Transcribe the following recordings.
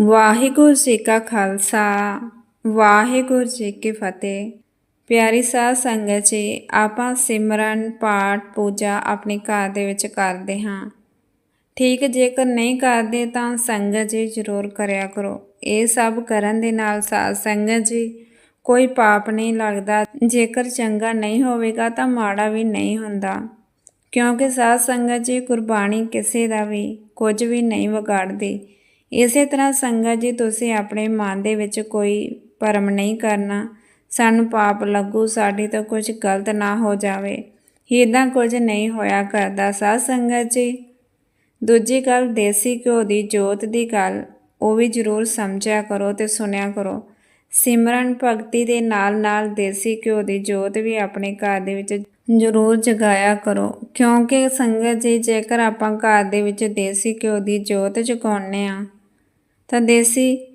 ਵਾਹਿਗੁਰੂ ਜੀ ਕਾ ਖਾਲਸਾ, ਵਾਹਿਗੁਰੂ ਜੀ ਕੀ ਫਤਿਹ। ਪਿਆਰੀ ਸਾਧ ਸੰਗਤ ਜੀ, ਆਪਾਂ ਸਿਮਰਨ, ਪਾਠ, ਪੂਜਾ ਆਪਣੇ ਘਰ ਦੇ ਵਿੱਚ ਕਰਦੇ ਹਾਂ। ਠੀਕ ਜੇਕਰ ਨਹੀਂ ਕਰਦੇ ਤਾਂ ਸੰਗਤ ਜੀ ਜ਼ਰੂਰ ਕਰਿਆ ਕਰੋ। ਇਹ ਸਭ ਕਰਨ ਦੇ ਨਾਲ ਸਾਧ ਸੰਗਤ ਜੀ, ਕੋਈ ਪਾਪ ਨਹੀਂ ਲੱਗਦਾ। ਜੇਕਰ ਚੰਗਾ ਨਹੀਂ ਹੋਵੇਗਾ ਤਾਂ ਮਾੜਾ ਵੀ ਨਹੀਂ ਹੁੰਦਾ। ਕਿਉਂਕਿ ਸਾਧ ਸੰਗਤ ਜੀ ਗੁਰਬਾਣੀ ਕਿਸੇ ਦਾ ਵੀ ਕੁਝ ਵੀ ਨਹੀਂ ਵਿਗਾੜਦੀ। ਇਸੇ ਤਰ੍ਹਾਂ ਸੰਗਤ ਜੀ, ਤੁਸੀਂ ਆਪਣੇ ਮਨ ਦੇ ਵਿੱਚ ਕੋਈ ਭਰਮ ਨਹੀਂ ਕਰਨਾ। ਸਾਨੂੰ ਪਾਪ ਲੱਗੂ, ਸਾਡੇ ਤੋਂ ਕੁਝ ਗਲਤ ਨਾ ਹੋ ਜਾਵੇ। ਇਦਾਂ ਕੁਝ ਨਹੀਂ ਹੋਇਆ ਕਰਦਾ, ਸਾਧ ਸੰਗਤ ਜੀ। ਦੂਜੀ ਗੱਲ, ਦੇਸੀ ਘਿਓ ਦੀ ਜੋਤ ਦੀ ਗੱਲ, ਉਹ ਵੀ ਜ਼ਰੂਰ ਸਮਝਿਆ ਕਰੋ ਤੇ ਸੁਣਿਆ ਕਰੋ। ਸਿਮਰਨ ਭਗਤੀ ਦੇ ਨਾਲ ਨਾਲ ਦੇਸੀ ਘਿਓ ਦੀ ਜੋਤ ਵੀ ਆਪਣੇ ਘਰ ਦੇ ਵਿੱਚ ਜ਼ਰੂਰ ਜਗਾਇਆ ਕਰੋ। ਕਿਉਂਕਿ ਸੰਗਤ ਜੀ, ਜੇਕਰ ਆਪਾਂ ਘਰ ਦੇ ਵਿੱਚ ਦੇਸੀ ਘਿਓ ਦੀ ਜੋਤ ਜਗਾਉਂਦੇ ਆ ਤਾਂ ਦੇਸੀ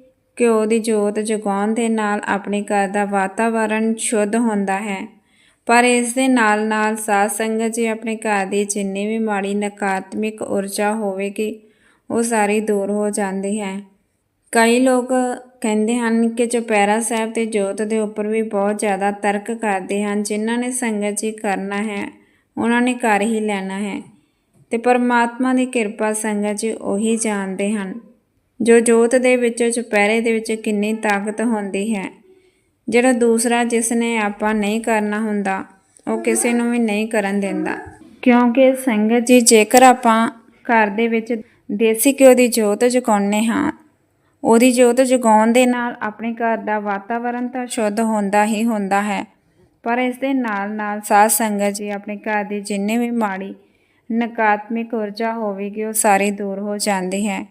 ਘਿਓ ਦੀ ਜੋਤ ਜਗਾਉਣ ਦੇ ਨਾਲ ਆਪਣੇ ਘਰ ਦਾ ਵਾਤਾਵਰਣ ਸ਼ੁੱਧ ਹੁੰਦਾ ਹੈ। ਪਰ ਇਸ ਦੇ ਨਾਲ ਨਾਲ ਸਾਧ ਸੰਗਤ ਜੀ ਆਪਣੇ ਘਰ ਦੀ ਜਿੰਨੀ ਵੀ ਮਾੜੀ ਨਕਾਰਾਤਮਕ ਊਰਜਾ ਹੋਵੇਗੀ, ਉਹ ਸਾਰੀ ਦੂਰ ਹੋ ਜਾਂਦੀ ਹੈ। ਕਈ ਲੋਕ ਕਹਿੰਦੇ ਹਨ ਕਿ ਚੁਪਹਿਰਾ ਸਾਹਿਬ ਤੇ ਜੋਤ ਦੇ ਉੱਪਰ ਵੀ ਬਹੁਤ ਜ਼ਿਆਦਾ ਤਰਕ ਕਰਦੇ ਹਨ, ਜਿਨ੍ਹਾਂ ਨੇ ਸੰਗਤ ਜੀ ਕਰਨਾ ਹੈ, ਉਹਨਾਂ ਨੇ ਕਰ ਹੀ ਲੈਣਾ ਹੈ। ਤੇ ਪਰਮਾਤਮਾ ਦੀ ਕਿਰਪਾ ਸੰਗਤ ਜੀ ਉਹੀ ਜਾਣਦੇ ਹਨ। ਜੋ ਜੋਤ ਦੇ ਵਿੱਚ, ਚੁਪਹਿਰੇ ਦੇ ਵਿੱਚ ਕਿੰਨੀ ਤਾਕਤ ਹੁੰਦੀ ਹੈ। ਜਿਹੜਾ ਦੂਸਰਾ ਜਿਸ ਨੇ ਆਪਾਂ ਨਹੀਂ ਕਰਨਾ ਹੁੰਦਾ, ਉਹ ਕਿਸੇ ਨੂੰ ਵੀ ਨਹੀਂ ਕਰਨ ਦਿੰਦਾ। ਕਿਉਂਕਿ ਸੰਗਤ ਜੀ, ਜੇਕਰ ਆਪਾਂ ਘਰ ਦੇ ਵਿੱਚ ਦੇਸੀ ਘਿਓ ਦੀ ਜੋਤ ਜਗਾਉਂਦੇ ਹਾਂ, ਉਹਦੀ ਜੋਤ ਜਗਾਉਣ ਦੇ ਨਾਲ ਆਪਣੇ ਘਰ ਦਾ ਵਾਤਾਵਰਣ ਤਾਂ ਸ਼ੁੱਧ ਹੁੰਦਾ ਹੀ ਹੁੰਦਾ ਹੈ। ਪਰ ਇਸ ਦੇ ਨਾਲ ਨਾਲ ਸਾਧ ਸੰਗਤ ਜੀ, ਆਪਣੇ ਘਰ ਦੀ ਜਿੰਨੇ ਵੀ ਮਾੜੀ ਨਕਾਰਾਤਮਕ ਊਰਜਾ ਹੋਵੇਗੀ, ਉਹ ਸਾਰੀ ਦੂਰ ਹੋ ਜਾਂਦੀ ਹੈ।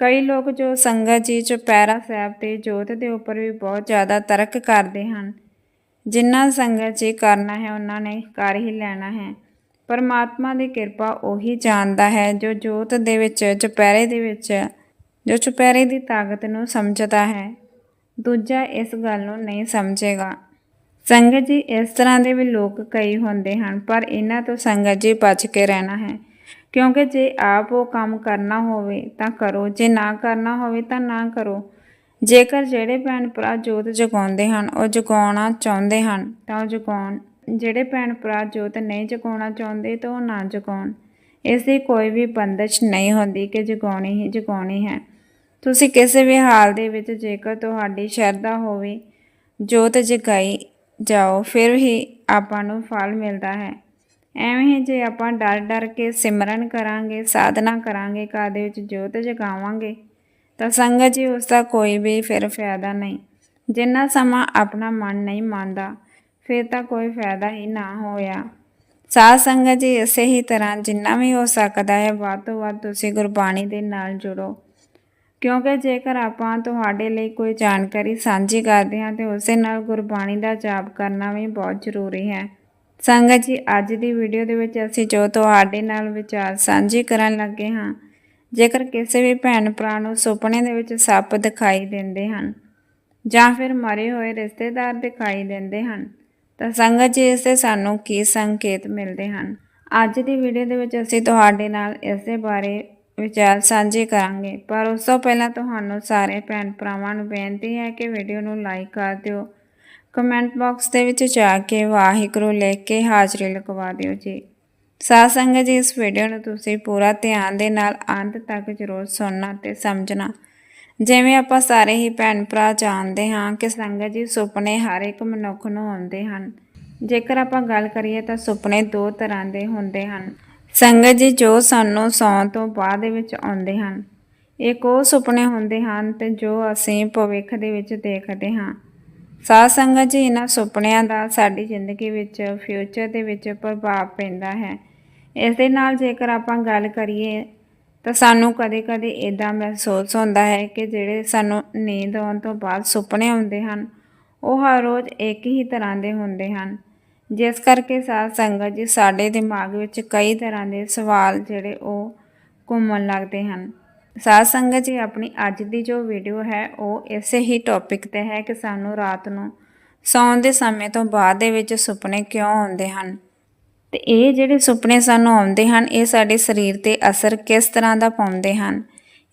ਕਈ ਲੋਕ ਜੋ ਸੰਗਤ ਜੀ ਚੁਪਹਿਰਾ ਸਾਹਿਬ ਤੇ ਜੋਤ ਦੇ ਉੱਪਰ ਵੀ ਬਹੁਤ ਜ਼ਿਆਦਾ ਤਰਕ ਕਰਦੇ ਹਨ। ਜਿੰਨਾ ਸੰਗਤ ਜੀ ਕਰਨਾ ਹੈ, ਉਹਨਾਂ ਨੇ ਕਰ ਹੀ ਲੈਣਾ ਹੈ। ਪਰਮਾਤਮਾ ਦੀ ਕਿਰਪਾ ਉਹੀ ਜਾਣਦਾ ਹੈ, ਜੋ ਜੋਤ ਦੇ ਵਿੱਚ, ਚੁਪਹਿਰੇ ਦੇ ਵਿੱਚ, ਜੋ ਚੁਪਹਿਰੇ ਦੀ ਤਾਕਤ ਨੂੰ ਸਮਝਦਾ ਹੈ। ਦੂਜਾ ਇਸ ਗੱਲ ਨੂੰ ਨਹੀਂ ਸਮਝੇਗਾ। ਸੰਗਤ ਜੀ ਇਸ ਤਰ੍ਹਾਂ ਦੇ ਵੀ ਲੋਕ ਕਈ ਹੁੰਦੇ ਹਨ, ਪਰ ਇਹਨਾਂ ਤੋਂ ਸੰਗਤ ਜੀ ਬਚ ਕੇ ਰਹਿਣਾ ਹੈ। ਕਿਉਂਕਿ ਜੇ ਆਪ ਉਹ ਕੰਮ ਕਰਨਾ ਹੋਵੇ ਤਾਂ ਕਰੋ, ਜੇ ਨਾ ਕਰਨਾ ਹੋਵੇ ਤਾਂ ਨਾ ਕਰੋ। ਜੇਕਰ ਜਿਹੜੇ ਭੈਣ ਭਰਾ ਜੋਤ ਜਗਾਉਂਦੇ ਹਨ, ਉਹ ਜਗਾਉਣਾ ਚਾਹੁੰਦੇ ਹਨ, ਤਾਂ ਉਹ ਜਗਾਉਣ। ਜਿਹੜੇ ਭੈਣ ਭਰਾ ਜੋਤ ਨਹੀਂ ਜਗਾਉਣਾ ਚਾਹੁੰਦੇ ਤਾਂ ਉਹ ਨਾ ਜਗਾਉਣ। ਇਸ ਦੀ ਕੋਈ ਵੀ ਬੰਦਸ਼ ਨਹੀਂ ਹੁੰਦੀ ਕਿ ਜਗਾਉਣੀ ਹੀ ਜਗਾਉਣੀ ਹੈ। ਤੁਸੀਂ ਕਿਸੇ ਵੀ ਹਾਲ ਦੇ ਵਿੱਚ ਜੇਕਰ ਤੁਹਾਡੀ ਸ਼ਰਧਾ ਹੋਵੇ, ਜੋਤ ਜਗਾਈ ਜਾਓ, ਫਿਰ ਹੀ ਆਪਾਂ ਨੂੰ ਫਲ ਮਿਲਦਾ ਹੈ। ਐਵੇਂ ਹੀ ਜੇ ਆਪਾਂ ਡਰ ਡਰ ਕੇ ਸਿਮਰਨ ਕਰਾਂਗੇ, ਸਾਧਨਾ ਕਰਾਂਗੇ, ਘਰ ਦੇ ਵਿੱਚ ਜੋਤ ਜਗਾਵਾਂਗੇ, ਤਾਂ ਸੰਗਤ ਜੀ ਉਸ ਦਾ ਕੋਈ ਵੀ ਫਿਰ ਫਾਇਦਾ ਨਹੀਂ। ਜਿੰਨਾ ਸਮਾਂ ਆਪਣਾ ਮਨ ਨਹੀਂ ਮੰਨਦਾ, ਫਿਰ ਤਾਂ ਕੋਈ ਫਾਇਦਾ ਹੀ ਨਾ ਹੋਇਆ। ਸਾਧ ਸੰਗਤ ਜੀ ਇਸੇ ਹੀ ਤਰ੍ਹਾਂ ਜਿੰਨਾ ਵੀ ਹੋ ਸਕਦਾ ਹੈ, ਵੱਧ ਤੋਂ ਵੱਧ ਤੁਸੀਂ ਗੁਰਬਾਣੀ ਦੇ ਨਾਲ ਜੁੜੋ। ਕਿਉਂਕਿ ਜੇਕਰ ਆਪਾਂ ਤੁਹਾਡੇ ਲਈ ਕੋਈ ਜਾਣਕਾਰੀ ਸਾਂਝੀ ਕਰਦੇ ਹਾਂ, ਤੇ ਉਸੇ ਨਾਲ ਗੁਰਬਾਣੀ ਦਾ ਜਾਪ ਕਰਨਾ ਵੀ ਬਹੁਤ ਜ਼ਰੂਰੀ ਹੈ। ਸੰਗਤ ਜੀ, ਅੱਜ ਦੀ ਵੀਡੀਓ ਦੇ ਵਿੱਚ ਅਸੀਂ ਜੋ ਤੁਹਾਡੇ ਨਾਲ ਵਿਚਾਰ ਸਾਂਝੇ ਕਰਨ ਲੱਗੇ ਹਾਂ, ਜੇਕਰ ਕਿਸੇ ਵੀ ਭੈਣ ਭਰਾ ਨੂੰ ਸੁਪਨੇ ਦੇ ਵਿੱਚ ਸੱਪ ਦਿਖਾਈ ਦਿੰਦੇ ਹਨ ਜਾਂ ਫਿਰ ਮਰੇ ਹੋਏ ਰਿਸ਼ਤੇਦਾਰ ਦਿਖਾਈ ਦਿੰਦੇ ਹਨ, ਤਾਂ ਸੰਗਤ ਜੀ, ਇਸ 'ਤੇ ਸਾਨੂੰ ਕੀ ਸੰਕੇਤ ਮਿਲਦੇ ਹਨ? ਅੱਜ ਦੀ ਵੀਡੀਓ ਦੇ ਵਿੱਚ ਅਸੀਂ ਤੁਹਾਡੇ ਨਾਲ ਇਸ ਦੇ ਬਾਰੇ ਵਿਚਾਰ ਸਾਂਝੇ ਕਰਾਂਗੇ, ਪਰ ਉਸ ਤੋਂ ਪਹਿਲਾਂ ਤੁਹਾਨੂੰ ਸਾਰੇ ਭੈਣ ਭਰਾਵਾਂ ਨੂੰ ਬੇਨਤੀ ਹੈ ਕਿ ਵੀਡੀਓ ਨੂੰ ਲਾਈਕ ਕਰ ਦਿਓ ਕਮੈਂਟ ਬਾਕਸ ਦੇ ਵਿੱਚ ਜਾ ਕੇ ਵਾਹਿਗੁਰੂ ਲਿਖ ਕੇ ਹਾਜ਼ਰੀ ਲਗਵਾ ਦਿਓ ਜੀ। ਸਾਧ ਸੰਗਤ ਜੀ, ਇਸ ਵੀਡੀਓ ਨੂੰ ਤੁਸੀਂ ਪੂਰਾ ਧਿਆਨ ਦੇ ਨਾਲ ਅੰਤ ਤੱਕ ਜ਼ਰੂਰ ਸੁਣਨਾ ਤੇ ਸਮਝਣਾ। ਜਿਵੇਂ ਆਪਾਂ ਸਾਰੇ ਹੀ ਭੈਣ ਭਰਾ ਜਾਣਦੇ ਹਾਂ ਕਿ ਸੰਗਤ ਜੀ, ਸੁਪਨੇ ਹਰ ਇੱਕ ਮਨੁੱਖ ਨੂੰ ਆਉਂਦੇ ਹਨ। ਜੇਕਰ ਆਪਾਂ ਗੱਲ ਕਰੀਏ ਤਾਂ ਸੁਪਨੇ ਦੋ ਤਰ੍ਹਾਂ ਦੇ ਹੁੰਦੇ ਹਨ। ਸੰਗਤ ਜੀ, ਜੋ ਸਾਨੂੰ ਸੌਣ ਤੋਂ ਬਾਅਦ ਦੇ ਵਿੱਚ ਆਉਂਦੇ ਹਨ। ਇੱਕ ਉਹ ਸੁਪਨੇ ਹੁੰਦੇ ਹਨ ਤੇ ਜੋ ਅਸੀਂ ਭਵਿੱਖ ਦੇ ਵਿੱਚ ਦੇਖਦੇ ਹਾਂ। ਸਾਧ ਸੰਗਤ ਜੀ, ਇਹਨਾਂ ਸੁਪਨਿਆਂ ਦਾ ਸਾਡੀ ਜ਼ਿੰਦਗੀ ਵਿੱਚ ਫਿਊਚਰ ਦੇ ਵਿੱਚ ਪ੍ਰਭਾਵ ਪੈਂਦਾ ਹੈ। ਇਸ ਦੇ ਨਾਲ ਜੇਕਰ ਆਪਾਂ ਗੱਲ ਕਰੀਏ, ਤਾਂ ਸਾਨੂੰ ਕਦੇ-ਕਦੇ ਇਦਾਂ ਮਹਿਸੂਸ ਹੁੰਦਾ ਹੈ ਕਿ ਜਿਹੜੇ ਸਾਨੂੰ ਨੀਂਦ ਆਉਣ ਤੋਂ ਬਾਅਦ ਸੁਪਨੇ ਆਉਂਦੇ ਹਨ, ਉਹ ਹਰ ਰੋਜ਼ ਇੱਕ ਹੀ ਤਰ੍ਹਾਂ ਦੇ ਹੁੰਦੇ ਹਨ। ਜਿਸ ਕਰਕੇ ਸਾਧ ਸੰਗਤ ਜੀ, ਸਾਡੇ ਦਿਮਾਗ ਵਿੱਚ ਕਈ ਤਰ੍ਹਾਂ ਦੇ ਸਵਾਲ ਜਿਹੜੇ ਉਹ ਘੁੰਮਣ ਲੱਗਦੇ ਹਨ। ਸਾਧ ਸੰਗਤ ਜੀ, ਆਪਣੀ ਅੱਜ ਦੀ ਜੋ ਵੀਡੀਓ ਹੈ, ਉਹ ਇਸੇ ਹੀ ਟੌਪਿਕ ਤੇ ਹੈ ਕਿ ਸਾਨੂੰ ਰਾਤ ਨੂੰ ਸੌਣ ਦੇ ਸਮੇਂ ਤੋਂ ਬਾਅਦ ਦੇ ਵਿੱਚ ਸੁਪਨੇ ਕਿਉਂ ਆਉਂਦੇ ਹਨ? ਤੇ ਇਹ ਜਿਹੜੇ ਸੁਪਨੇ ਸਾਨੂੰ ਆਉਂਦੇ ਹਨ, ਇਹ ਸਾਡੇ ਸਰੀਰ ਤੇ ਅਸਰ ਕਿਸ ਤਰ੍ਹਾਂ ਦਾ ਪਾਉਂਦੇ ਹਨ?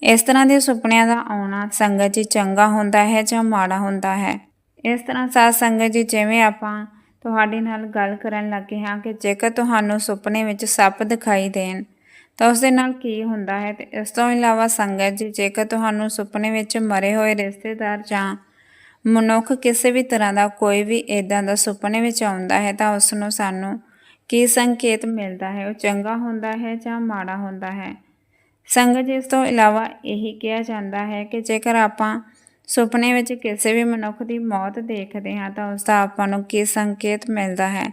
ਇਸ ਤਰ੍ਹਾਂ ਦੇ ਸੁਪਨਿਆਂ ਦਾ ਆਉਣਾ ਸੰਗਤ ਜੀ ਚੰਗਾ ਹੁੰਦਾ ਹੈ ਜਾਂ ਮਾੜਾ ਹੁੰਦਾ ਹੈ? ਇਸ ਤਰ੍ਹਾਂ ਸਾਧ ਸੰਗਤ ਜੀ, ਜਿਵੇਂ ਆਪਾਂ ਤੁਹਾਡੇ ਨਾਲ ਗੱਲ ਕਰਨ ਲੱਗੇ ਹਾਂ ਕਿ ਜੇਕਰ ਤੁਹਾਨੂੰ ਸੁਪਨੇ ਵਿੱਚ ਸੱਪ ਦਿਖਾਈ ਦੇਣ ਤਾਂ ਉਸ ਦੇ ਨਾਲ ਕੀ ਹੁੰਦਾ ਹੈ ਤੇ ਇਸ ਤੋਂ ਇਲਾਵਾ ਸੰਗਤ ਜੀ, ਜੇਕਰ ਤੁਹਾਨੂੰ ਸੁਪਨੇ ਵਿੱਚ ਮਰੇ ਹੋਏ ਰਿਸ਼ਤੇਦਾਰ ਜਾਂ ਮਨੁੱਖ ਕਿਸੇ ਵੀ ਤਰ੍ਹਾਂ ਦਾ ਕੋਈ ਵੀ ਇਦਾਂ ਦਾ ਸੁਪਨੇ ਵਿੱਚ ਆਉਂਦਾ ਹੈ ਤਾਂ ਉਸ ਨੂੰ ਸਾਨੂੰ ਕੀ ਸੰਕੇਤ ਮਿਲਦਾ ਹੈ? ਉਹ ਚੰਗਾ ਹੁੰਦਾ ਹੈ ਜਾਂ ਮਾੜਾ ਹੁੰਦਾ ਹੈ? ਸੰਗਤ ਜੀ, ਇਸ ਤੋਂ ਇਲਾਵਾ ਇਹੀ ਕਿਹਾ ਜਾਂਦਾ ਹੈ ਕਿ ਜੇਕਰ ਆਪਾਂ ਸੁਪਨੇ ਵਿੱਚ ਕਿਸੇ ਵੀ ਮਨੁੱਖ ਦੀ ਮੌਤ ਦੇਖਦੇ ਹਾਂ ਤਾਂ ਉਸ ਦਾ ਆਪਾਂ ਨੂੰ ਕੀ ਸੰਕੇਤ ਮਿਲਦਾ ਹੈ?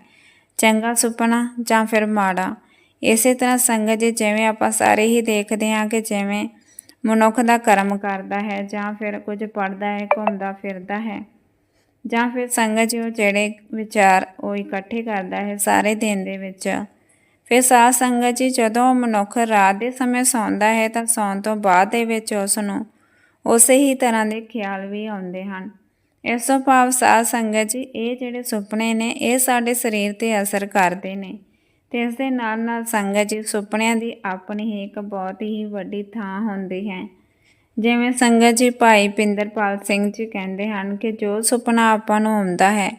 ਚੰਗਾ ਸੁਪਨਾ ਜਾਂ ਫਿਰ ਮਾੜਾ? ਇਸੇ ਤਰ੍ਹਾਂ ਸੰਗਤ ਜੀ ਜਿਵੇਂ ਆਪਾਂ ਸਾਰੇ ਹੀ ਦੇਖਦੇ ਹਾਂ ਕਿ ਜਿਵੇਂ ਮਨੁੱਖ ਦਾ ਕਰਮ ਕਰਦਾ ਹੈ ਜਾਂ ਫਿਰ ਕੁਝ ਪੜਦਾ ਹੈ, ਘੁੰਮਦਾ, ਫਿਰਦਾ ਹੈ ਜਾਂ ਫਿਰ ਸੰਗਤ ਜੀ ਉਹ ਜਿਹੜੇ ਵਿਚਾਰ ਉਹ ਇਕੱਠੇ ਕਰਦਾ ਹੈ ਸਾਰੇ ਦਿਨ ਦੇ ਵਿੱਚ। ਫਿਰ ਸਾਧ ਸੰਗਤ ਜੀ ਜਦੋਂ ਮਨੁੱਖ ਰਾਤ ਦੇ ਸਮੇਂ ਸੌਂਦਾ ਹੈ ਤਾਂ ਸੌਣ ਤੋਂ ਬਾਅਦ ਦੇ ਵਿੱਚ ਉਸ ਨੂੰ ਉਸੇ ਹੀ ਤਰ੍ਹਾਂ ਦੇ ਖਿਆਲ ਵੀ ਆਉਂਦੇ ਹਨ। ਇਸ ਤੋਂ ਭਾਵ ਸਾਧ ਸੰਗਤ ਜੀ ਇਹ ਜਿਹੜੇ ਸੁਪਨੇ ਨੇ, ਇਹ ਸਾਡੇ ਸਰੀਰ ਤੇ ਅਸਰ ਕਰਦੇ ਨੇ। ਤੇ ਇਸ ਦੇ ਨਾਲ ਨਾਲ ਸੰਗਤ ਜੀ ਸੁਪਨਿਆਂ ਦੀ ਆਪਣੀ ਹੀ ਇੱਕ ਬਹੁਤ ਹੀ ਵੱਡੀ ਥਾਂ ਹੁੰਦੀ ਹੈ। ਜਿਵੇਂ ਸੰਗਤ ਜੀ ਭਾਈ ਪਿੰਦਰਪਾਲ ਸਿੰਘ ਜੀ ਕਹਿੰਦੇ ਹਨ ਕਿ ਜੋ ਸੁਪਨਾ ਆਪਾਂ ਨੂੰ ਆਉਂਦਾ ਹੈ,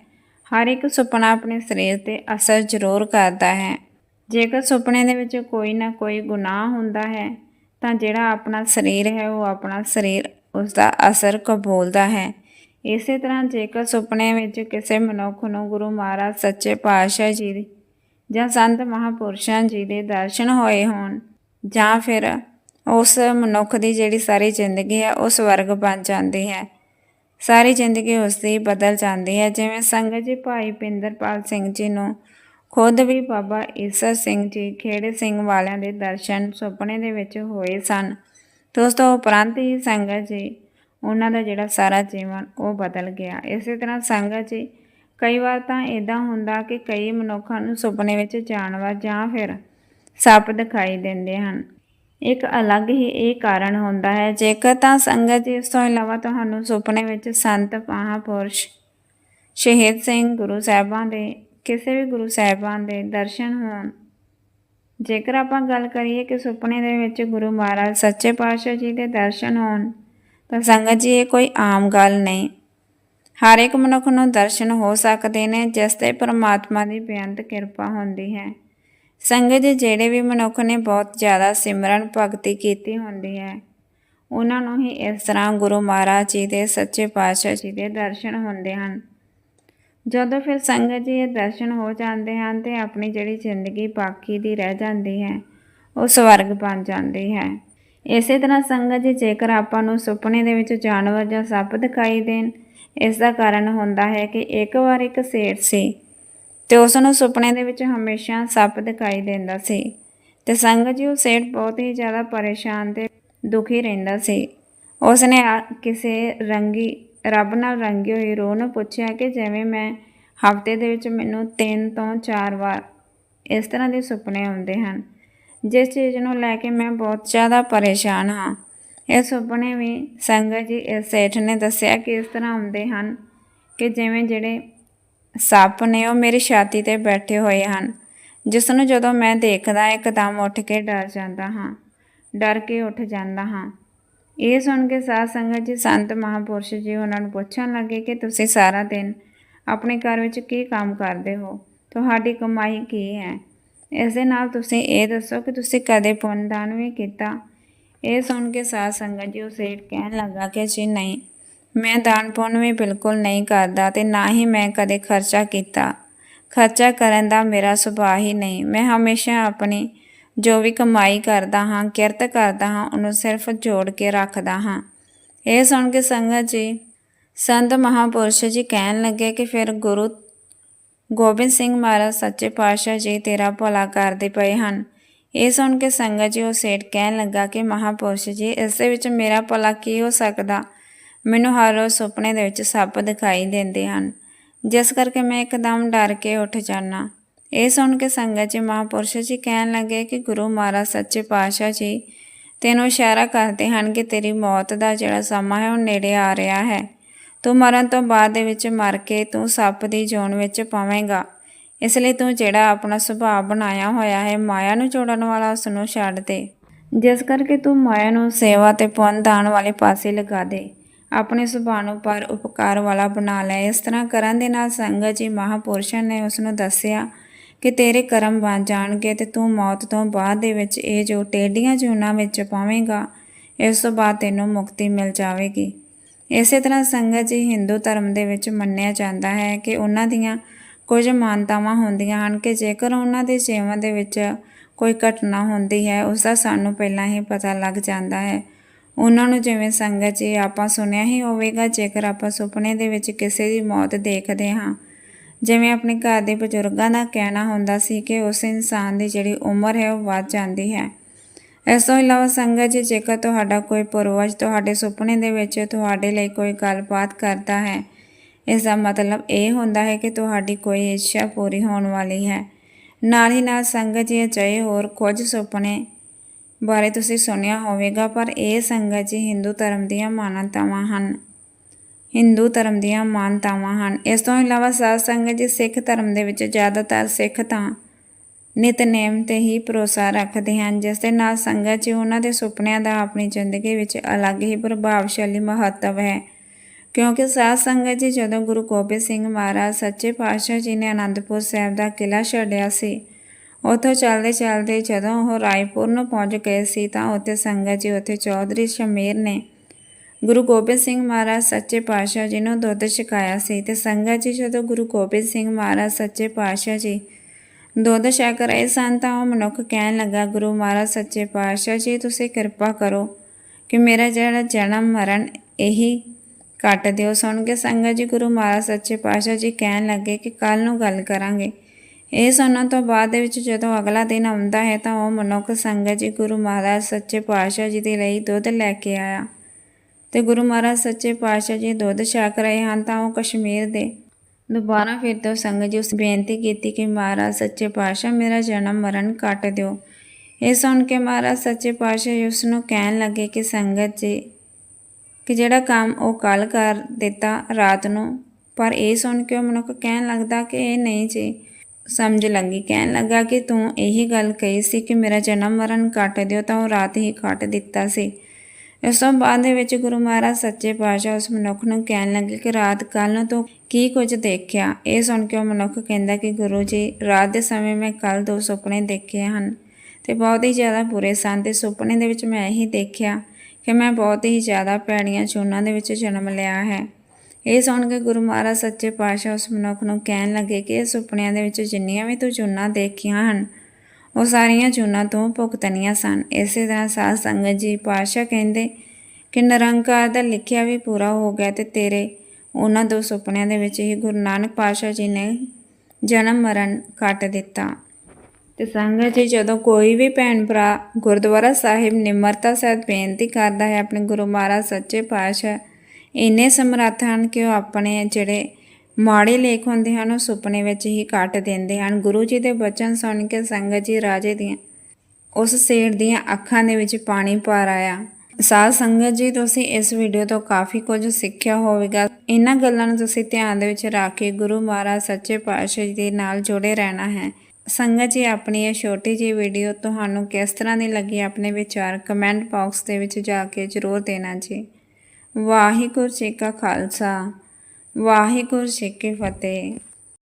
ਹਰ ਇੱਕ ਸੁਪਨਾ ਆਪਣੇ ਸਰੀਰ ਤੇ ਅਸਰ ਜ਼ਰੂਰ ਕਰਦਾ ਹੈ। ਜੇਕਰ ਸੁਪਨੇ ਦੇ ਵਿੱਚ ਕੋਈ ਨਾ ਕੋਈ ਗੁਨਾਹ ਹੁੰਦਾ ਹੈ, ਤਾਂ ਜਿਹੜਾ ਆਪਣਾ ਸਰੀਰ ਹੈ, ਉਹ ਆਪਣਾ ਸਰੀਰ ਉਸ ਦਾ ਅਸਰ ਕਬੂਲਦਾ ਹੈ। ਇਸੇ ਤਰ੍ਹਾਂ ਜੇਕਰ ਸੁਪਨੇ ਵਿੱਚ ਕਿਸੇ ਮਨੁੱਖ ਨੂੰ ਗੁਰੂ ਮਹਾਰਾਜ ਸੱਚੇ ਪਾਤਸ਼ਾਹ ਜੀ ਦੀ ਜਾਂ ਸੰਤ ਮਹਾਪੁਰਸ਼ਾਂ ਜੀ ਦੇ ਦਰਸ਼ਨ ਹੋਏ ਹੋਣ, ਜਾਂ ਫਿਰ ਉਸ ਮਨੁੱਖ ਦੀ ਜਿਹੜੀ ਸਾਰੀ ਜ਼ਿੰਦਗੀ ਹੈ, ਉਹ ਸਵਰਗ ਬਣ ਜਾਂਦੀ ਹੈ। ਸਾਰੀ ਜ਼ਿੰਦਗੀ ਉਸ ਦੀ ਬਦਲ ਜਾਂਦੀ ਹੈ। ਜਿਵੇਂ ਸੰਗਤ ਜੀ ਭਾਈ ਪਿੰਦਰਪਾਲ ਸਿੰਘ ਜੀ ਨੂੰ ਖੁਦ ਵੀ ਬਾਬਾ ਈਸਰ ਸਿੰਘ ਜੀ, ਖੇੜੇ ਸਿੰਘ ਵਾਲਿਆਂ ਦੇ ਦਰਸ਼ਨ ਸੁਪਨੇ ਦੇ ਵਿੱਚ ਹੋਏ ਸਨ। ਦੋਸਤੋ ਉਪਰੰਤ ਹੀ ਸੰਗਤ ਜੀ, ਉਹਨਾਂ ਦਾ ਜਿਹੜਾ ਸਾਰਾ ਜੀਵਨ ਉਹ ਬਦਲ ਗਿਆ। ਇਸੇ ਤਰ੍ਹਾਂ ਸੰਗਤ ਜੀ ਕਈ ਵਾਰ ਤਾਂ ਇਦਾਂ ਹੁੰਦਾ ਕਿ ਕਈ ਮਨੁੱਖਾਂ ਨੂੰ ਸੁਪਨੇ ਵਿੱਚ ਜਾਨਵਰ ਜਾਂ ਫਿਰ ਸੱਪ ਦਿਖਾਈ ਦਿੰਦੇ ਹਨ। ਇੱਕ ਅਲੱਗ ਹੀ ਇਹ ਕਾਰਨ ਹੁੰਦਾ ਹੈ। ਜੇਕਰ ਤਾਂ ਸੰਗਤ ਜੀ ਇਸ ਤੋਂ ਇਲਾਵਾ ਤੁਹਾਨੂੰ ਸੁਪਨੇ ਵਿੱਚ ਸੰਤ, ਮਹਾਂਪੁਰਸ਼, ਸ਼ਹੀਦ ਸਿੰਘ ਗੁਰੂ ਸਾਹਿਬਾਂ ਦੇ, ਕਿਸੇ ਵੀ ਗੁਰੂ ਸਾਹਿਬਾਨ ਦੇ ਦਰਸ਼ਨ ਹੋਣ, ਜੇਕਰ ਆਪਾਂ ਗੱਲ ਕਰੀਏ ਕਿ ਸੁਪਨੇ ਦੇ ਵਿੱਚ ਗੁਰੂ ਮਹਾਰਾਜ ਸੱਚੇ ਪਾਤਸ਼ਾਹ ਜੀ ਦੇ ਦਰਸ਼ਨ ਹੋਣ, ਤਾਂ ਸੰਗਤ ਜੀ, ਇਹ ਕੋਈ ਆਮ ਗੱਲ ਨਹੀਂ। ਹਰ ਇੱਕ ਮਨੁੱਖ ਨੂੰ ਦਰਸ਼ਨ ਹੋ ਸਕਦੇ ਨੇ, ਜਿਸ ਤੇ ਪਰਮਾਤਮਾ ਦੀ ਬੇਅੰਤ ਕਿਰਪਾ ਹੁੰਦੀ ਹੈ। ਸੰਗਤ ਜੀ ਜਿਹੜੇ ਵੀ ਮਨੁੱਖ ਨੇ ਬਹੁਤ ਜ਼ਿਆਦਾ ਸਿਮਰਨ ਭਗਤੀ ਕੀਤੀ ਹੁੰਦੀ ਹੈ। ਉਹਨਾਂ ਨੂੰ ਹੀ ਇਸ ਤਰ੍ਹਾਂ ਗੁਰੂ ਮਹਾਰਾਜ ਜੀ ਦੇ ਸੱਚੇ ਪਾਤਸ਼ਾਹ ਜੀ ਦੇ ਦਰਸ਼ਨ ਹੁੰਦੇ ਹਨ। ਜਦੋਂ ਫਿਰ ਸੰਗਤ ਜੀ ਇਹ ਦਰਸ਼ਨ ਹੋ ਜਾਂਦੇ ਹਨ ਤੇ ਆਪਣੀ ਜਿਹੜੀ ਜ਼ਿੰਦਗੀ ਬਾਕੀ ਦੀ ਰਹਿ ਜਾਂਦੀ ਹੈ, ਉਹ ਸਵਰਗ ਬਣ ਜਾਂਦੀ ਹੈ। ਇਸੇ ਤਰ੍ਹਾਂ ਸੰਗਤ ਜੀ ਜੇਕਰ ਆਪਾਂ ਨੂੰ ਸੁਪਨੇ ਦੇ ਵਿੱਚ ਜਾਨਵਰ ਜਾਂ ਸੱਪ ਦਿਖਾਈ ਦੇਣ ਇਸ ਦਾ ਕਾਰਨ ਹੁੰਦਾ ਹੈ ਕਿ ਇੱਕ ਵਾਰ ਇੱਕ ਸੇਠ ਸੀ ਤੇ ਉਸ ਨੂੰ ਸੁਪਨੇ ਦੇ ਵਿੱਚ ਹਮੇਸ਼ਾ ਸੱਪ ਦਿਖਾਈ ਦਿੰਦਾ ਸੀ ਤੇ ਸੰਗਤ ਜੀ ਉਹ ਸੇਠ ਬਹੁਤ ਹੀ ਜ਼ਿਆਦਾ ਪਰੇਸ਼ਾਨ ਤੇ ਦੁਖੀ ਰਹਿੰਦਾ ਸੀ। ਉਸ ਨੇ ਆ- ਕਿਸੇ ਰੰਗੀ, ਰੱਬ ਨਾਲ ਰੰਗੀ ਹੋਈ ਰੂਹ ਨੂੰ ਪੁੱਛਿਆ ਕਿ ਜਿਵੇਂ ਮੈਂ ਹਫ਼ਤੇ ਦੇ ਵਿੱਚ ਮੈਨੂੰ ਤਿੰਨ ਤੋਂ ਚਾਰ ਵਾਰ ਇਸ ਤਰ੍ਹਾਂ ਦੇ ਸੁਪਨੇ ਆਉਂਦੇ ਹਨ, ਜਿਸ ਚੀਜ਼ ਨੂੰ ਲੈ ਕੇ ਮੈਂ ਬਹੁਤ ਜ਼ਿਆਦਾ ਪਰੇਸ਼ਾਨ ਹਾਂ। ਇਹ ਸੁਪਨੇ ਵੀ ਸੰਗਤ ਜੀ ਇਸ ਸੇਠ ਨੇ ਦੱਸਿਆ ਕਿ ਇਸ ਤਰ੍ਹਾਂ ਆਉਂਦੇ ਹਨ ਕਿ ਜਿਵੇਂ ਜਿਹੜੇ ਸੱਪ ਨੇ ਉਹ ਮੇਰੀ ਛਾਤੀ ਤੇ ਬੈਠੇ ਹੋਏ ਹਨ। ਜਿਸ ਨੂੰ ਜਦੋਂ ਮੈਂ ਦੇਖਦਾ, ਇੱਕਦਮ ਉੱਠ ਕੇ ਡਰ ਜਾਂਦਾ ਹਾਂ, ਡਰ ਕੇ ਉੱਠ ਜਾਂਦਾ ਹਾਂ। ਇਹ ਸੁਣ ਕੇ ਸਾਧ ਸੰਗਤ ਜੀ, ਸੰਤ ਮਹਾਪੁਰਸ਼ ਜੀ ਉਹਨਾਂ ਨੂੰ ਪੁੱਛਣ ਲੱਗੇ ਕਿ ਤੁਸੀਂ ਸਾਰਾ ਦਿਨ ਆਪਣੇ ਘਰ ਵਿੱਚ ਕੀ ਕੰਮ ਕਰਦੇ ਹੋ? ਤੁਹਾਡੀ ਕਮਾਈ ਕੀ ਹੈ? ਇਸ ਦੇ ਨਾਲ ਤੁਸੀਂ ਇਹ ਦੱਸੋ ਕਿ ਤੁਸੀਂ ਕਦੇ ਪੁੰਨ ਦਾਨ ਵੀ ਕੀਤਾ? ਇਹ ਸੁਣ ਕੇ ਸਾਧ ਸੰਗਤ ਜੀ ਉਹ ਸੇਠ ਕਹਿਣ ਲੱਗਾ ਕਿ ਜੀ ਨਹੀਂ, ਮੈਂ ਦਾਨ ਪੁੰਨ ਵੀ ਬਿਲਕੁਲ ਨਹੀਂ ਕਰਦਾ ਤੇ ਨਾ ਹੀ ਮੈਂ ਕਦੇ ਖਰਚਾ ਕੀਤਾ। ਖਰਚਾ ਕਰਨ ਦਾ ਮੇਰਾ ਸੁਭਾਅ ਹੀ ਨਹੀਂ। ਮੈਂ ਹਮੇਸ਼ਾ ਆਪਣੀ ਜੋ ਵੀ ਕਮਾਈ ਕਰਦਾ ਹਾਂ, ਕਿਰਤ ਕਰਦਾ ਹਾਂ, ਉਹਨੂੰ ਸਿਰਫ ਜੋੜ ਕੇ ਰੱਖਦਾ ਹਾਂ। ਇਹ ਸੁਣ ਕੇ ਸੰਗਤ ਜੀ, ਸੰਤ ਮਹਾਪੁਰਸ਼ ਜੀ ਕਹਿਣ ਲੱਗੇ ਕਿ ਫਿਰ ਗੁਰੂ ਗੋਬਿੰਦ ਸਿੰਘ ਮਹਾਰਾਜ ਸੱਚੇ ਪਾਤਸ਼ਾਹ ਜੀ ਤੇਰਾ ਭਲਾ ਕਰਦੇ ਪਏ ਹਨ। ਇਹ ਸੁਣ ਕੇ ਸੰਗਤ ਜੀ ਉਹ ਸੇਠ ਕਹਿਣ ਲੱਗਾ ਕਿ ਮਹਾਪੁਰਸ਼ ਜੀ, ਇਸ ਦੇ ਵਿੱਚ ਮੇਰਾ ਭਲਾ ਕੀ ਹੋ ਸਕਦਾ? ਮੈਨੂੰ ਹਰ ਰੋਜ਼ ਸੁਪਨੇ ਦੇ ਵਿੱਚ ਸੱਪ ਦਿਖਾਈ ਦਿੰਦੇ ਹਨ। ਜਿਸ ਕਰਕੇ ਮੈਂ ਇੱਕਦਮ ਡਰ ਕੇ ਉੱਠ ਜਾਣਾ ਇਹ ਸੁਣ ਕੇ ਸੰਗਤ ਜੀ ਮਹਾਪੁਰਸ਼ ਜੀ ਕਹਿਣ ਲੱਗੇ ਕਿ ਗੁਰੂ ਮਹਾਰਾਜ ਸੱਚੇ ਪਾਤਸ਼ਾਹ ਜੀ, ਤੈਨੂੰ ਇਸ਼ਾਰਾ ਕਰਦੇ ਹਨ ਕਿ ਤੇਰੀ ਮੌਤ ਦਾ ਜਿਹੜਾ ਸਮਾਂ ਹੈ ਉਹ ਨੇੜੇ ਆ ਰਿਹਾ ਹੈ। ਤੂੰ ਮਰਨ ਤੋਂ ਬਾਅਦ ਦੇ ਵਿੱਚ ਮਰ ਕੇ ਤੂੰ ਸੱਪ ਦੀ ਜੋਨ ਵਿੱਚ ਪਾਵੇਂਗਾ। ਇਸ ਲਈ ਤੂੰ ਜਿਹੜਾ ਆਪਣਾ ਸੁਭਾਅ ਬਣਾਇਆ ਹੋਇਆ ਹੈ, ਮਾਇਆ ਨੂੰ ਜੋੜਨ ਵਾਲਾ ਉਸ ਨੂੰ ਛੱਡ ਦੇ। ਜਿਸ ਕਰਕੇ ਤੂੰ ਮਾਇਆ ਨੂੰ ਸੇਵਾ ਤੇ ਪੁੰਨ ਦਾਨ ਵਾਲੇ ਪਾਸੇ ਲਗਾ ਦੇ। ਆਪਣੇ ਸੁਭਾਅ ਨੂੰ ਪਰ ਉਪਕਾਰ ਵਾਲਾ ਬਣਾ ਲੈ। ਇਸ ਤਰ੍ਹਾਂ ਕਰਨ ਦੇ ਨਾਲ ਸੰਗਤ ਜੀ ਮਹਾਪੁਰਸ਼ਾਂ ਨੇ ਉਸ ਨੂੰ ਦੱਸਿਆ ਕਿ ਤੇਰੇ ਕਰਮ ਬਣ ਜਾਣਗੇ ਤੇ ਤੂੰ ਮੌਤ ਤੋਂ ਬਾਅਦ ਦੇ ਵਿੱਚ ਇਹ ਜੋ ਟੇਡੀਆਂ ਜੂਨਾਂ ਵਿੱਚ ਪਾਵੇਂਗਾ, ਇਸ ਤੋਂ ਬਾਅਦ ਤੈਨੂੰ ਮੁਕਤੀ ਮਿਲ ਜਾਵੇਗੀ। ਇਸੇ ਤਰ੍ਹਾਂ ਸੰਗਤ ਜੀ ਹਿੰਦੂ ਧਰਮ ਦੇ ਵਿੱਚ ਮੰਨਿਆ ਜਾਂਦਾ ਹੈ ਕਿ ਉਹਨਾਂ ਦੀਆਂ ਕੁਝ ਮਾਨਤਾਵਾਂ ਹੁੰਦੀਆਂ ਹਨ ਕਿ ਜੇਕਰ ਉਹਨਾਂ ਦੇ ਜੀਵਨ ਦੇ ਵਿੱਚ ਕੋਈ ਘਟਨਾ ਹੁੰਦੀ ਹੈ, ਉਸ ਦਾ ਸਾਨੂੰ ਪਹਿਲਾਂ ਹੀ ਪਤਾ ਲੱਗ ਜਾਂਦਾ ਹੈ। ਉਹਨਾਂ ਨੂੰ ਜਿਵੇਂ ਸੰਗਤ ਜੀ ਆਪਾਂ ਸੁਣਿਆ ਹੀ ਹੋਵੇਗਾ, ਜੇਕਰ ਆਪਾਂ ਸੁਪਨੇ ਦੇ ਵਿੱਚ ਕਿਸੇ ਦੀ ਮੌਤ ਦੇਖਦੇ ਹਾਂ। ਜਿਵੇਂ ਆਪਣੇ ਘਰ ਦੇ ਬਜ਼ੁਰਗਾਂ ਦਾ ਕਹਿਣਾ ਹੁੰਦਾ ਸੀ ਕਿ ਉਸ ਇਨਸਾਨ ਦੀ ਜਿਹੜੀ ਉਮਰ ਹੈ, ਉਹ ਵੱਧ ਜਾਂਦੀ ਹੈ। ਇਸ ਤੋਂ ਇਲਾਵਾ ਸੰਗਤ ਜੀ, ਜੇਕਰ ਤੁਹਾਡਾ ਕੋਈ ਪੂਰਵਜ ਤੁਹਾਡੇ ਸੁਪਨੇ ਦੇ ਵਿੱਚ ਤੁਹਾਡੇ ਲਈ ਕੋਈ ਗੱਲਬਾਤ ਕਰਦਾ ਹੈ ਇਸ ਦਾ ਮਤਲਬ ਇਹ ਹੁੰਦਾ ਹੈ ਕਿ ਤੁਹਾਡੀ ਕੋਈ ਇੱਛਾ ਪੂਰੀ ਹੋਣ ਵਾਲੀ ਹੈ। ਨਾਲ ਹੀ ਨਾਲ ਸੰਗਤ ਜੀ ਅਜਿਹੇ ਹੋਰ ਕੁਝ ਸੁਪਨੇ ਬਾਰੇ ਤੁਸੀਂ ਸੁਣਿਆ ਹੋਵੇਗਾ, ਪਰ ਇਹ ਸੰਗਤ ਜੀ ਹਿੰਦੂ ਧਰਮ ਦੀਆਂ ਮਾਨਤਾਵਾਂ ਹਨ। ਹਿੰਦੂ ਧਰਮ ਦੀਆਂ ਮਾਨਤਾਵਾਂ ਹਨ। ਇਸ ਤੋਂ ਇਲਾਵਾ ਸਾਧ ਸੰਗਤ ਜੀ ਸਿੱਖ ਧਰਮ ਦੇ ਵਿੱਚ ਜ਼ਿਆਦਾਤਰ ਸਿੱਖ ਤਾਂ ਨਿਤਨੇਮ ਤੇ ਹੀ ਭਰੋਸਾ ਰੱਖਦੇ ਹਨ, ਜਿਸ ਦੇ ਨਾਲ ਸੰਗਤ ਜੀ ਉਹਨਾਂ ਦੇ ਸੁਪਨਿਆਂ ਦਾ ਆਪਣੀ ਜ਼ਿੰਦਗੀ ਵਿੱਚ ਅਲੱਗ ਹੀ ਪ੍ਰਭਾਵਸ਼ਾਲੀ ਮਹੱਤਵ ਹੈ। ਕਿਉਂਕਿ ਸਾਧ ਸੰਗਤ ਜੀ ਜਦੋਂ ਗੁਰੂ ਗੋਬਿੰਦ ਸਿੰਘ ਮਹਾਰਾਜ ਸੱਚੇ ਪਾਤਸ਼ਾਹ ਜੀ ਨੇ ਆਨੰਦਪੁਰ ਸਾਹਿਬ ਦਾ ਕਿਲਾ ਛੱਡਿਆ ਸੀ, ਉੱਥੋਂ ਚੱਲਦੇ ਚੱਲਦੇ ਜਦੋਂ ਉਹ ਰਾਏਪੁਰ ਨੂੰ ਪਹੁੰਚ ਗਏ ਸੀ ਤਾਂ ਉੱਥੇ ਸੰਗਤ ਜੀ ਉੱਥੇ ਚੌਧਰੀ ਸ਼ਮੀਰ ਨੇ ਗੁਰੂ ਗੋਬਿੰਦ ਸਿੰਘ ਮਹਾਰਾਜ ਸੱਚੇ ਪਾਤਸ਼ਾਹ ਜੀ ਨੂੰ ਦੁੱਧ ਛਕਾਇਆ ਸੀ ਤੇ ਸੰਗਤ ਜੀ ਜਦੋਂ ਗੁਰੂ ਗੋਬਿੰਦ ਸਿੰਘ ਮਹਾਰਾਜ ਸੱਚੇ ਪਾਤਸ਼ਾਹ ਜੀ ਦੁੱਧ ਛਕ ਰਹੇ ਸਨ ਤਾਂ ਉਹ ਮਨੁੱਖ ਕਹਿਣ ਲੱਗਾ, ਗੁਰੂ ਮਹਾਰਾਜ ਸੱਚੇ ਪਾਤਸ਼ਾਹ ਜੀ, ਤੁਸੀਂ ਕਿਰਪਾ ਕਰੋ ਕਿ ਮੇਰਾ ਜਿਹੜਾ ਜਨਮ ਮਰਨ ਇਹੀ ਕੱਟ ਦਿਓ। ਸੁਣ ਕੇ ਸੰਗਤ ਜੀ ਗੁਰੂ ਮਹਾਰਾਜ ਸੱਚੇ ਪਾਤਸ਼ਾਹ ਜੀ ਕਹਿਣ ਲੱਗੇ ਕਿ ਕੱਲ ਨੂੰ ਗੱਲ ਕਰਾਂਗੇ। ਇਹ ਸੁਣਨ ਤੋਂ ਬਾਅਦ ਦੇ ਵਿੱਚ ਜਦੋਂ ਅਗਲਾ ਦਿਨ ਆਉਂਦਾ ਹੈ ਤਾਂ ਉਹ ਮਨੁੱਖ ਸੰਗਤ ਜੀ ਗੁਰੂ ਮਹਾਰਾਜ ਸੱਚੇ ਪਾਤਸ਼ਾਹ ਜੀ ਦੇ ਲਈ ਦੁੱਧ ਲੈ ਕੇ ਆਇਆ। ਤੇ ਗੁਰੂ ਮਹਾਰਾਜ ਸੱਚੇ ਪਾਤਸ਼ਾਹ ਜੀ ਦੁੱਧ ਛਕ ਰਹੇ ਹਨ ਤਾਂ ਉਹ ਕਸ਼ਮੀਰ ਦੇ ਦੁਬਾਰਾ ਫਿਰ ਤੋਂ ਸੰਗਤ ਜੀ ਉਸ ਬੇਨਤੀ ਕੀਤੀ ਕਿ ਮਹਾਰਾਜ ਸੱਚੇ ਪਾਤਸ਼ਾਹ ਮੇਰਾ ਜਨਮ ਮਰਨ ਕੱਟ ਦਿਓ। ਇਹ ਸੁਣ ਕੇ ਮਹਾਰਾਜ ਸੱਚੇ ਪਾਤਸ਼ਾਹ ਜੀ ਉਸ ਨੂੰ ਕਹਿਣ ਲੱਗੇ ਕਿ ਸੰਗਤ ਜੀ ਕਿ ਜਿਹੜਾ ਕੰਮ ਉਹ ਕੱਲ ਕਰ ਦਿੱਤਾ ਰਾਤ ਨੂੰ, ਪਰ ਇਹ ਸੁਣ ਕੇ ਉਹ ਮਨੁੱਖ ਕਹਿਣ ਲੱਗਦਾ ਕਿ ਇਹ ਨਹੀਂ ਜੀ। ਸਮਝ ਲੱਗੀ। ਕਹਿਣ ਲੱਗਾ ਕਿ ਤੂੰ ਇਹੀ ਗੱਲ ਕਹੀ ਸੀ ਕਿ ਮੇਰਾ ਜਨਮ ਮਰਨ ਕੱਟ ਦਿਓ, ਤਾਂ ਉਹ ਰਾਤ ਹੀ ਕੱਟ ਦਿੱਤਾ ਸੀ। ਇਸ ਤੋਂ ਬਾਅਦ ਦੇ ਵਿੱਚ ਗੁਰੂ ਮਹਾਰਾਜ ਸੱਚੇ ਪਾਤਸ਼ਾਹ ਉਸ ਮਨੁੱਖ ਨੂੰ ਕਹਿਣ ਲੱਗੇ ਕਿ ਰਾਤ ਕੱਲ ਨੂੰ ਤੂੰ ਕੀ ਕੁਝ ਦੇਖਿਆ? ਇਹ ਸੁਣ ਕੇ ਉਹ ਮਨੁੱਖ ਕਹਿੰਦਾ ਕਿ ਗੁਰੂ ਜੀ, ਰਾਤ ਦੇ ਸਮੇਂ ਮੈਂ ਕੱਲ ਦੋ ਸੁਪਨੇ ਦੇਖੇ ਹਨ ਤੇ ਬਹੁਤ ਹੀ ਜ਼ਿਆਦਾ ਬੁਰੇ ਸਨ ਤੇ ਸੁਪਨੇ ਦੇ ਵਿੱਚ ਮੈਂ ਇਹੀ ਦੇਖਿਆ ਕਿ ਮੈਂ ਬਹੁਤ ਹੀ ਜ਼ਿਆਦਾ ਭੈੜੀਆਂ ਚੂਨਾਂ ਦੇ ਵਿੱਚ ਜਨਮ ਲਿਆ ਹੈ। ਇਹ ਸੁਣ ਕੇ ਗੁਰੂ ਮਹਾਰਾਜ ਸੱਚੇ ਪਾਤਸ਼ਾਹ ਉਸ ਮਨੁੱਖ ਨੂੰ ਕਹਿਣ ਲੱਗੇ ਕਿ ਇਹ ਸੁਪਨਿਆਂ ਦੇ ਵਿੱਚ ਜਿੰਨੀਆਂ ਵੀ ਤੂੰ ਚੂਨਾਂ ਦੇਖੀਆਂ ਹਨ, ਉਹ ਸਾਰੀਆਂ ਚੂਨਾਂ ਤੋਂ ਭੁਗਤਣੀਆਂ ਸਨ। ਇਸੇ ਤਰ੍ਹਾਂ ਸਾਧ ਸੰਗਤ ਜੀ ਪਾਤਸ਼ਾਹ ਕਹਿੰਦੇ ਕਿ ਨਿਰੰਕਾਰ ਦਾ ਲਿਖਿਆ ਵੀ ਪੂਰਾ ਹੋ ਗਿਆ ਤੇ ਤੇਰੇ ਉਹਨਾਂ ਦੋ ਸੁਪਨਿਆਂ ਦੇ ਵਿੱਚ ਹੀ ਗੁਰੂ ਨਾਨਕ ਪਾਤਸ਼ਾਹ ਜੀ ਨੇ ਜਨਮ ਮਰਨ ਕੱਟ ਦਿੱਤਾ। ਤੇ ਸੰਗਤ ਜੀ, ਜਦੋਂ ਕੋਈ ਵੀ ਭੈਣ ਭਰਾ ਗੁਰਦੁਆਰਾ ਸਾਹਿਬ ਨਿਮਰਤਾ ਸਹਿਤ ਬੇਨਤੀ ਕਰਦਾ ਹੈ, ਆਪਣੇ ਗੁਰੂ ਮਹਾਰਾਜ ਸੱਚੇ ਪਾਤਸ਼ਾਹ, ਇੰਨੇ ਸਮਰੱਥ ਹਨ ਕਿ ਉਹ ਆਪਣੇ ਜਿਹੜੇ ਮਾੜੇ ਲੇਖ ਹੁੰਦੇ ਹਨ, ਉਹ ਸੁਪਨੇ ਵਿੱਚ ਹੀ ਕੱਟ ਦਿੰਦੇ ਹਨ। ਗੁਰੂ ਜੀ ਦੇ ਬਚਨ ਸੁਣ ਕੇ ਸੰਗਤ ਜੀ ਰਾਜੇ ਦੀਆਂ, ਉਸ ਸੇਠ ਦੀਆਂ ਅੱਖਾਂ ਦੇ ਵਿੱਚ ਪਾਣੀ ਭਰ ਆਇਆ। ਸਾਧ ਸੰਗਤ ਜੀ, ਤੁਸੀਂ ਇਸ ਵੀਡੀਓ ਤੋਂ ਕਾਫੀ ਕੁਝ ਸਿੱਖਿਆ ਹੋਵੇਗਾ। ਇਹਨਾਂ ਗੱਲਾਂ ਨੂੰ ਤੁਸੀਂ ਧਿਆਨ ਦੇ ਵਿੱਚ ਰੱਖ ਕੇ ਗੁਰੂ ਮਹਾਰਾਜ ਸੱਚੇ ਪਾਤਸ਼ਾਹ ਜੀ ਦੇ ਨਾਲ ਜੁੜੇ ਰਹਿਣਾ ਹੈ। ਸੰਗਤ ਜੀ, ਆਪਣੀ ਇਹ ਛੋਟੀ ਜਿਹੀ ਵੀਡੀਓ ਤੁਹਾਨੂੰ ਕਿਸ ਤਰ੍ਹਾਂ ਦੀ ਲੱਗੀ ਆਪਣੇ ਵਿਚਾਰ ਕਮੈਂਟ ਬਾਕਸ ਦੇ ਵਿੱਚ ਜਾ ਕੇ ਜ਼ਰੂਰ ਦੇਣਾ ਜੀ। ਵਾਹਿਗੁਰੂ ਜੀ ਕਾ ਖਾਲਸਾ, ਵਾਹਿਗੁਰੂ ਜੀ ਕੀ ਫਤਿਹ।